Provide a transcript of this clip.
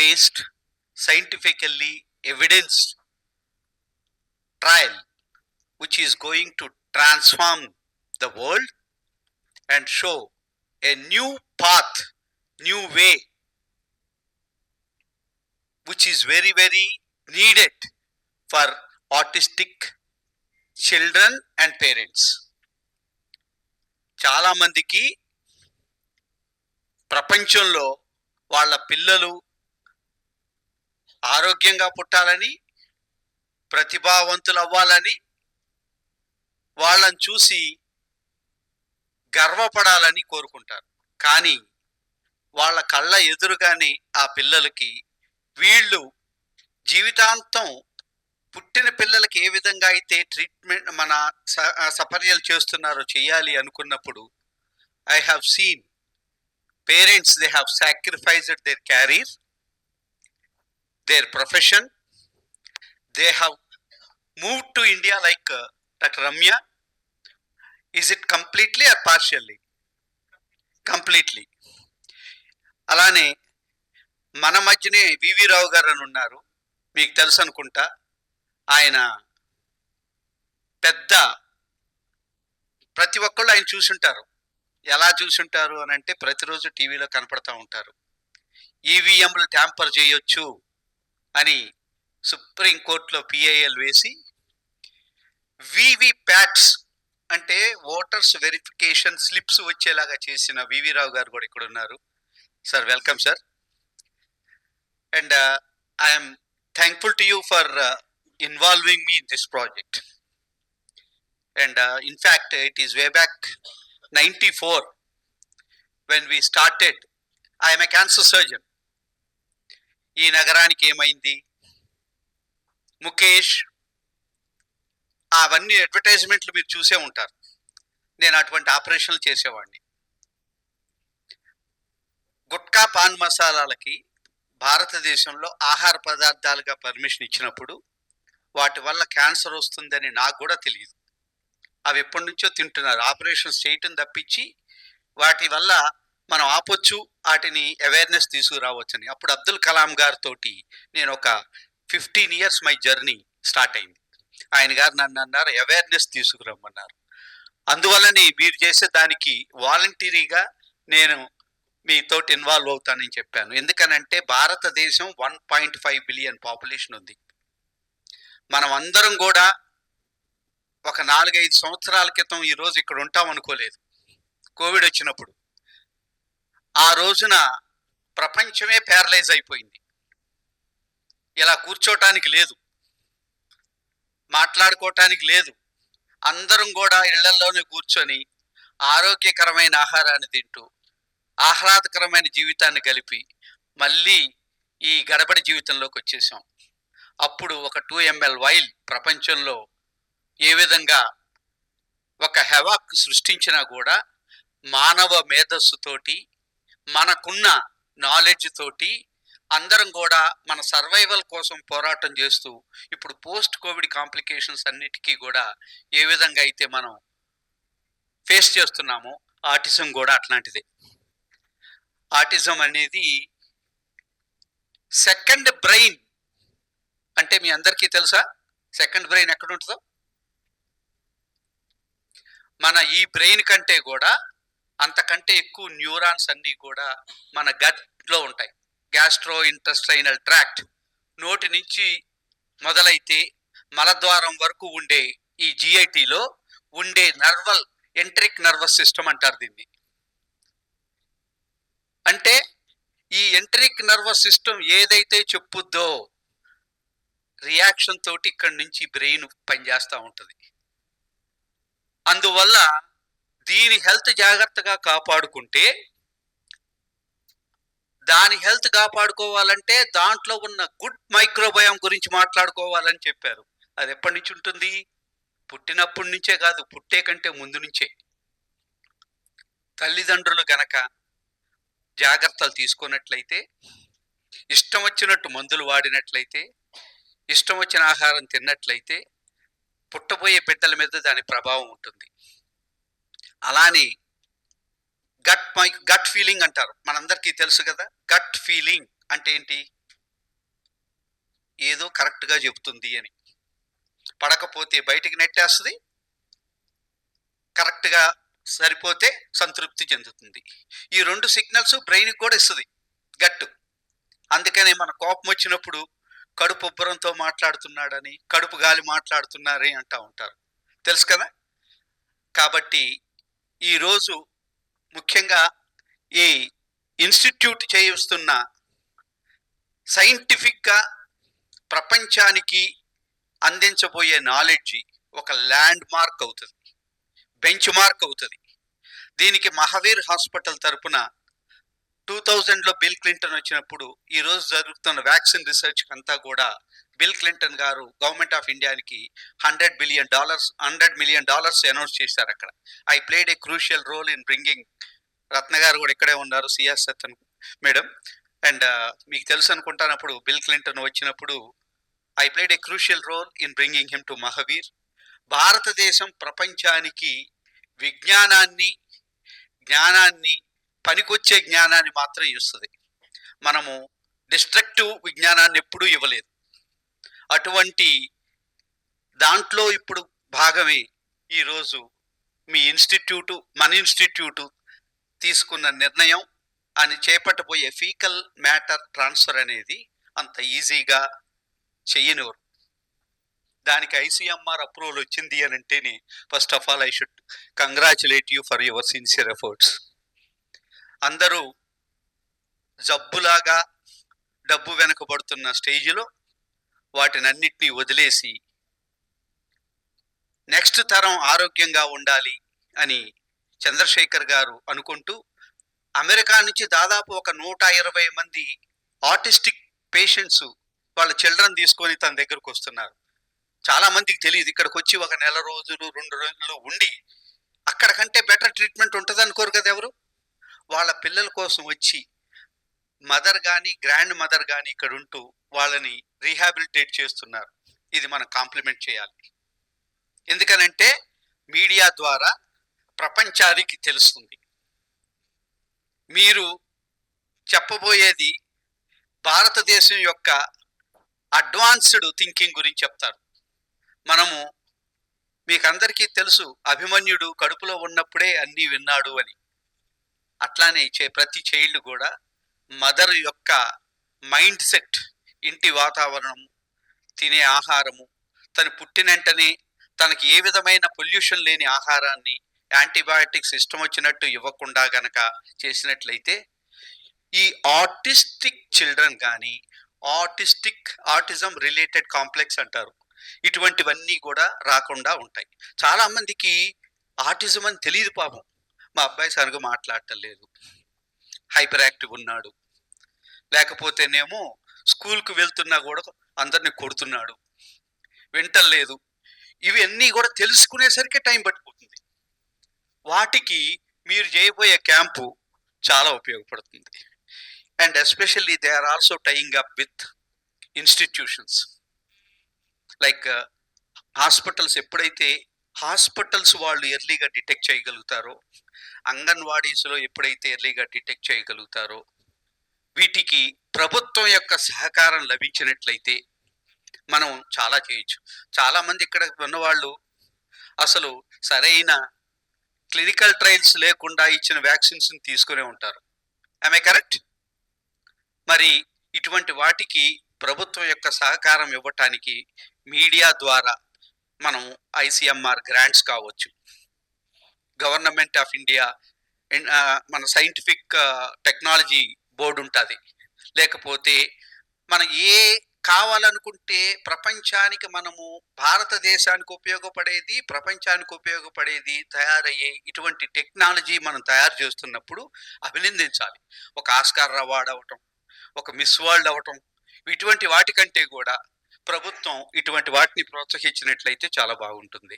based, scientifically evidenced trial which is going to transform the world and show a new path, new way, which is very, very needed for autistic children and parents. చాలా మందికి ప్రపంచంలో వాళ్ళ పిల్లలు ఆరోగ్యంగా పుట్టాలని ప్రతిభావంతులు అవ్వాలని వాళ్ళని చూసి గర్వపడాలని కోరుకుంటారు. కానీ వాళ్ళ కళ్ళ ఎదురుగానే ఆ పిల్లలకి వీళ్ళు జీవితాంతం పుట్టిన పిల్లలకి ఏ విధంగా అయితే ట్రీట్మెంట్ మన స- సపర్యలు చేస్తున్నారో చేయాలి అనుకున్నప్పుడు I have seen parents they have sacrificed their career their profession they have move to India like doctor Ramya is it completely or partially completely అలానే మన మధ్యనే వివి రావు గారు అని ఉన్నారు. మీకు తెలుసు అనుకుంటా. ఆయన పెద్ద ప్రతి ఒక్కళ్ళు ఆయన చూసుంటారు. ఎలా చూసుంటారు అని అంటే ప్రతిరోజు టీవీలో కనపడతా ఉంటారు. ఈవీఎంలు ట్యాంపర్ చేయొచ్చు. అని సుప్రీంకోర్టులో పిఐఎల్ వేసి వివి ప్యాట్స్ అంటే ఓటర్స్ వెరిఫికేషన్ స్లిప్స్ వచ్చేలాగా చేసిన వివి రావు గారు కూడా ఇక్కడ ఉన్నారు. Sir welcome sir and I'm thankful to you for involving me in this project and in fact it is way back ninety four when we started I'm a cancer surgeon ఈ నగరానికి ఏమైంది? ముఖేష్ అవన్నీ అడ్వర్టైజ్మెంట్లు మీరు చూసే ఉంటారు. నేను అటువంటి ఆపరేషన్లు చేసేవాడిని. గుట్కా పాన్ మసాలాలకి భారతదేశంలో ఆహార పదార్థాలుగా పర్మిషన్ ఇచ్చినప్పుడు వాటి వల్ల క్యాన్సర్ వస్తుందని నాకు కూడా తెలియదు. అవి ఎప్పటి నుంచో తింటున్నారు. ఆపరేషన్స్ చేయటం తప్పించి వాటి వల్ల మనం ఆపొచ్చు వాటిని అవేర్నెస్ తీసుకురావచ్చని. అప్పుడు అబ్దుల్ కలాం గారితో నేను ఒక fifteen years my journey start అయింది. ఆయన గారు నన్ను అన్నారు అవేర్నెస్ తీసుకురమ్మన్నారు. అందువల్లనే మీరు చేసే దానికి వాలంటీరీగా నేను మీతోటి ఇన్వాల్వ్ అవుతానని చెప్పాను. ఎందుకనంటే భారతదేశం one point five billion population ఉంది. మనం అందరం కూడా ఒక నాలుగైదు సంవత్సరాల క్రితం ఈరోజు ఇక్కడ ఉంటాం అనుకోలేదు. కోవిడ్ వచ్చినప్పుడు. ఆ రోజున ప్రపంచమే ప్యారలైజ్ అయిపోయింది. ఇలా కూర్చోటానికి లేదు. మాట్లాడుకోవటానికి లేదు. అందరం కూడా ఇళ్ళలోనే కూర్చొని ఆరోగ్యకరమైన ఆహారాన్ని తింటూ ఆహ్లాదకరమైన జీవితాన్ని కలిపి మళ్ళీ ఈ గడబడి జీవితంలోకి వచ్చేసాం. అప్పుడు ఒక టూ ఎంఎల్ వైల్ ప్రపంచంలో ఏ విధంగా ఒక హెవాక్ సృష్టించినా కూడా మానవ మేధస్సుతోటి మనకున్న నాలెడ్జ్ తోటి అందరం కూడా మన సర్వైవల్ కోసం పోరాటం చేస్తూ ఇప్పుడు పోస్ట్ కోవిడ్ కాంప్లికేషన్స్ అన్నిటికీ కూడా ఏ విధంగా అయితే మనం ఫేస్ చేస్తున్నామో ఆటిజం కూడా అట్లాంటిదే. ఆటిజం అనేది సెకండ్ బ్రెయిన్ అంటే మీ అందరికీ తెలుసా? సెకండ్ బ్రెయిన్ ఎక్కడ ఉంటుందో మన ఈ బ్రెయిన్ కంటే కూడా అంతకంటే ఎక్కువ న్యూరాన్స్ అన్నీ కూడా మన గట్లో ఉంటాయి. గ్యాస్ట్రో ఇంటెస్టైనల్ ట్రాక్ట్ నోటి నుంచి మొదలైతే మలద్వారం వరకు ఉండే ఈ జిఐటిలో ఉండే నర్వల్ ఎంట్రిక్ నర్వస్ సిస్టమ్ అంటారు దీన్ని. అంటే ఈ ఎంట్రిక్ నర్వస్ సిస్టమ్ ఏదైతే చెప్పుద్దో రియాక్షన్ తోటి ఇక్కడి నుంచి బ్రెయిన్ పనిచేస్తూ ఉంటుంది. అందువల్ల దీని హెల్త్ జాగ్రత్తగా కాపాడుకుంటే దాని హెల్త్ కాపాడుకోవాలంటే దాంట్లో ఉన్న గుడ్ మైక్రోబయామ్ గురించి మాట్లాడుకోవాలని చెప్పారు. అది ఎప్పటి నుంచి ఉంటుంది? పుట్టినప్పటి నుంచే కాదు పుట్టే కంటే ముందు నుంచే. తల్లిదండ్రులు గనక జాగ్రత్తలు తీసుకున్నట్లయితే ఇష్టం వచ్చినట్టు మందులు వాడినట్లయితే ఇష్టం వచ్చిన ఆహారం తిన్నట్లయితే పుట్టబోయే బిడ్డల మీద దాని ప్రభావం ఉంటుంది. అలానే గట్ మై గట్ ఫీలింగ్ అంటారు. మనందరికీ తెలుసు కదా గట్ ఫీలింగ్ అంటే ఏంటి? ఏదో కరెక్ట్గా చెబుతుంది అని. పడకపోతే బయటికి నెట్టేస్తుంది కరెక్ట్గా సరిపోతే సంతృప్తి చెందుతుంది. ఈ రెండు సిగ్నల్స్ బ్రెయిన్కి కూడా ఇస్తుంది గట్టు అందుకనే మన కోపం వచ్చినప్పుడు కడుపు ఉబ్బరంతో మాట్లాడుతున్నాడని కడుపు గాలి మాట్లాడుతున్నారని అంటూ ఉంటారు. తెలుసు కదా? కాబట్టి ఈరోజు ముఖ్యంగా ఈ ఇన్స్టిట్యూట్ చేయిస్తున్న సైంటిఫిక్గా ప్రపంచానికి అందించబోయే నాలెడ్జ్ ఒక ల్యాండ్ మార్క్ అవుతుంది. బెంచ్ మార్క్ అవుతుంది. దీనికి మహావీర్ హాస్పిటల్ తరపున టూ థౌజండ్లో బిల్ క్లింటన్ వచ్చినప్పుడు ఈరోజు జరుగుతున్న వ్యాక్సిన్ రీసెర్చ్ అంతా కూడా Bill Clinton garu government of ఇండియాకి hundred billion dollars hundred million dollars announce చేశారు అక్కడ. I played a crucial role in bringing Ratna garu కూడా ఇక్కడే ఉన్నారు సిఎస్ సత్తన్ మేడం. అండ్ మీకు తెలుసు అనుకుంటానప్పుడు బిల్ క్లింటన్ వచ్చినప్పుడు I played a crucial role in bringing him to Mahavir. భారతదేశం ప్రపంచానికి విజ్ఞానాన్ని జ్ఞానాన్ని పనికొచ్చే జ్ఞానాన్ని మాత్రం ఇస్తుంది. మనము డిస్ట్రక్టివ్ విజ్ఞానాన్ని ఎప్పుడూ ఇవ్వలేదు. అటువంటి దాంట్లో ఇప్పుడు భాగమే ఈరోజు మీ ఇన్స్టిట్యూటు మన ఇన్స్టిట్యూటు తీసుకున్న నిర్ణయం అని చేపట్టబోయే ఫీకల్ మ్యాటర్ ట్రాన్స్ఫర్ అనేది అంత ఈజీగా చేయనివ్వరు. దానికి ఐసీఎంఆర్ అప్రూవల్ వచ్చింది అని అంటేనే first of all I should congratulate you for your sincere efforts. అందరూ జబ్బులాగా డబ్బు వెనకబడుతున్న స్టేజ్లో వాటినన్నిటినీ వదిలేసి నెక్స్ట్ తరం ఆరోగ్యంగా ఉండాలి అని చంద్రశేఖర్ గారు అనుకుంటూ అమెరికా నుంచి దాదాపు ఒక నూట ఇరవై మంది ఆటిస్టిక్ పేషెంట్స్ వాళ్ళ చిల్డ్రన్ తీసుకొని తన దగ్గరకు వస్తున్నారు. చాలా మందికి తెలియదు ఇక్కడికి వచ్చి ఒక నెల రోజులు రెండు రోజులు ఉండి అక్కడ కంటే బెటర్ ట్రీట్మెంట్ ఉంటుంది అనుకోరు కదా ఎవరు? వాళ్ళ పిల్లల కోసం వచ్చి మదర్ కానీ గ్రాండ్ మదర్ కానీ ఇక్కడ ఉంటూ వాళ్ళని రీహాబిలిటేట్ చేస్తున్నారు. ఇది మనం కాంప్లిమెంట్ చేయాలి. ఎందుకనంటే మీడియా ద్వారా ప్రపంచానికి తెలుస్తుంది. మీరు చెప్పబోయేది భారతదేశం యొక్క అడ్వాన్స్డ్ థింకింగ్ గురించి చెప్తారు. మనము మీకు అందరికీ తెలుసు అభిమన్యుడు కడుపులో ఉన్నప్పుడే అన్నీ విన్నాడు అని. అట్లానే చే ప్రతి చైల్డ్ కూడా మదర్ యొక్క మైండ్ సెట్ ఇంటి వాతావరణం తినే ఆహారము తను పుట్టినంటనే తనకి ఏ విధమైన పొల్యూషన్ లేని ఆహారాన్ని యాంటీబయాటిక్స్ ఇష్టం వచ్చినట్టు ఇవ్వకుండా గనక చేసినట్లయితే ఈ ఆటిస్టిక్ చిల్డ్రన్ కానీ ఆటిస్టిక్ ఆటిజం రిలేటెడ్ కాంప్లెక్స్ అంటారు. ఇటువంటివన్నీ కూడా రాకుండా ఉంటాయి. చాలామందికి ఆర్టిజం ఆటిజం అని తెలియదు పాపం. మా అబ్బాయి సరిగ్గా మాట్లాడటం లేదు. హైపర్ యాక్టివ్ ఉన్నాడు. లేకపోతేనేమో స్కూల్కి వెళ్తున్నా కూడా అందరిని కొడుతున్నాడు. వింటలేదు. ఇవన్నీ కూడా తెలుసుకునేసరికి టైం పట్టిపోతుంది. వాటికి మీరు చేయబోయే క్యాంపు చాలా ఉపయోగపడుతుంది. And especially they are also tying up with institutions. Like uh, hospitals ఎప్పుడైతే హాస్పిటల్స్ వాళ్ళు ఎర్లీగా డిటెక్ట్ చేయగలుగుతారో అంగన్వాడీస్లో ఎప్పుడైతే ఎర్లీగా డిటెక్ట్ చేయగలుగుతారో వీటికి ప్రభుత్వం యొక్క సహకారం లభించినట్లయితే మనం చాలా చేయొచ్చు. చాలామంది ఇక్కడ ఉన్నవాళ్ళు అసలు సరైన క్లినికల్ ట్రయల్స్ లేకుండా ఇచ్చిన వ్యాక్సిన్స్ని తీసుకునే ఉంటారు. ఐ కరెక్ట్ మరి ఇటువంటి వాటికి ప్రభుత్వం యొక్క సహకారం ఇవ్వటానికి మీడియా ద్వారా మనం ఐసిఎంఆర్ గ్రాంట్స్ కావచ్చు. గవర్నమెంట్ ఆఫ్ ఇండియా మన సైంటిఫిక్ టెక్నాలజీ uh, బోర్డు ఉంటుంది లేకపోతే మనం ఏ కావాలనుకుంటే ప్రపంచానికి మనము భారతదేశానికి ఉపయోగపడేది ప్రపంచానికి ఉపయోగపడేది తయారయ్యే ఇటువంటి టెక్నాలజీ మనం తయారు చేస్తున్నప్పుడు అభినందించాలి. ఒక ఆస్కార్ అవార్డ్ అవ్వటం ఒక మిస్ వరల్డ్ అవ్వటం ఇటువంటి వాటికంటే కూడా ప్రభుత్వం ఇటువంటి వాటిని ప్రోత్సహించినట్లయితే చాలా బాగుంటుంది.